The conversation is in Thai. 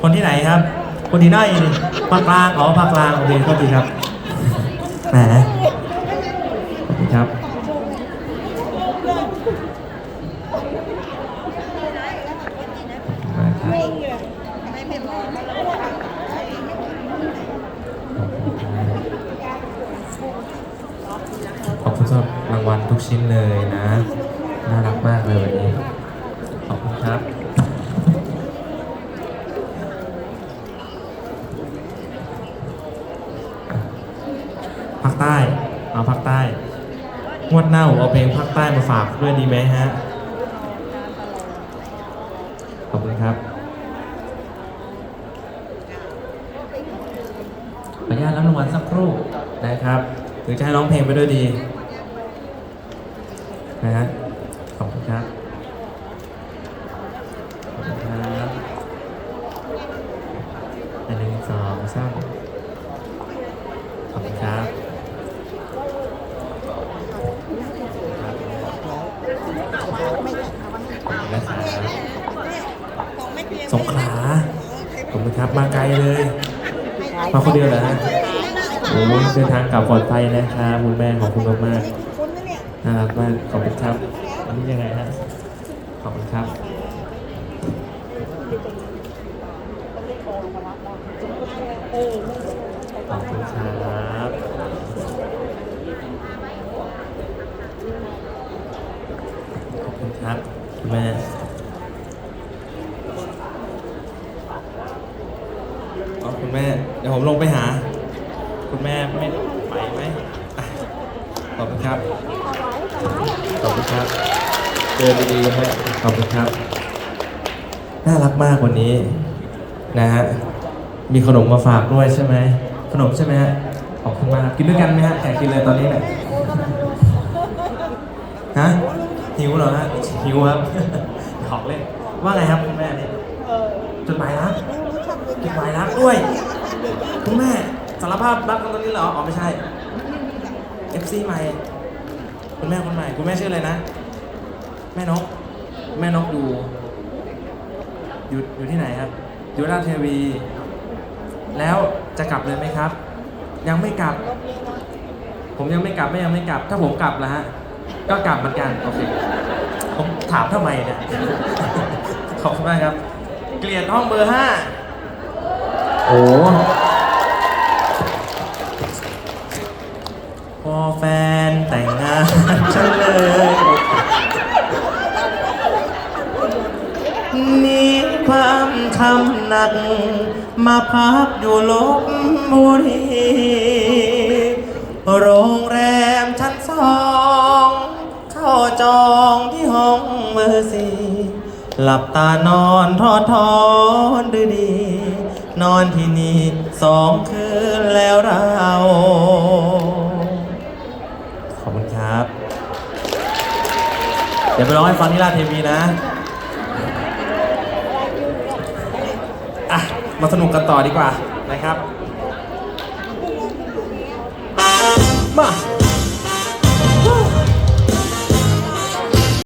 คนที่ไหนครับ คนที่ไหนนี่ภาคกลางอ๋อภาคกลางโอเคโทษทีครับแหมขอบคุณครับมากครับขอบคุณสำหรับรางวัลทุกชิ้นเลยนะ น่ารักมากเลยวันนี้ขอบคุณครับ ภาค ใต้เอาภาคใต้งวดหน้าผมเอาเพลงภาคใต้มาฝากด้วยดีไหมฮะ ขอบคุณครับขออนุญาตรับรางวัลสักครู่นะครับหรือจะให้ร้องเพลงไปด้วยดีนะฮะขอบคุณครับขอบคุณครับอันหนึ่งสองสามขอบคุณครับคุณ นะครับสงขลาขอบคุณครับมาไกลเลย มาคนเดียวเหรอฮะโอ้เดินทางกลับปลอดภัยนะครับคุณแม่ขอบคุณมากๆน่ารักมากขอบคุณครับอันนี้ยังไงฮะขอบคุณครับขอบคุณครับขอบคุณครับ คุณแม่อ๋อคุณแม่ เดี๋ยวผมลงไปหา คุณแม่ไม่ไปไหมอะขอบคุณครับ ขอบคุณครับ เดินดีๆนะฮะขอบคุณครับ น่ารักมากวันนี้ นะฮะ มีขนมมาฝากด้วยใช่ไหม ขนมใช่ไหมฮะ ขอบคุณมากกินด้วยกันไหมฮะแขกกินเลยตอนนี้เนี่ยฮะ หิวเหรอฮะหิวครับขอกเล่นว่าไงครับคุณแม่เนี่ยจดหมายรักจดหมายรักด้วยคุณแม่สารภาพรักกันตอนนี้เหรออ๋อไม่ใช่ FC ใหม่คุณแม่คนใหม่คุณแม่ชื่ออะไรนะ แม่นก แม่นกอยู่อยู่อยู่ที่ไหนครับอยู่ราชเทวี แล้วจะกลับเลยไหมครับ ยังไม่กลับ ผมยังไม่กลับไม่ยังไม่กลับ ถ้าผมกลับแล้วฮะ ก็กลับเหมือนกันโอเคผมถามทำไมเนี่ยขอบคุณมากครับ เกลียดห้องเบอร์ห้าโอ้พอแฟนแต่งงานฉันเลยมีความทำหนัก มาพักอยู่ลบบุรีโรง หลับตานอนทอดทอนดูดี นอนที่นี่สองคืนแล้วเรา ขอบคุณครับ เดี๋ยวไปร้องให้ฟังที่ราชเทวีนะอะมาสนุกกันต่อดีกว่านะครับ มา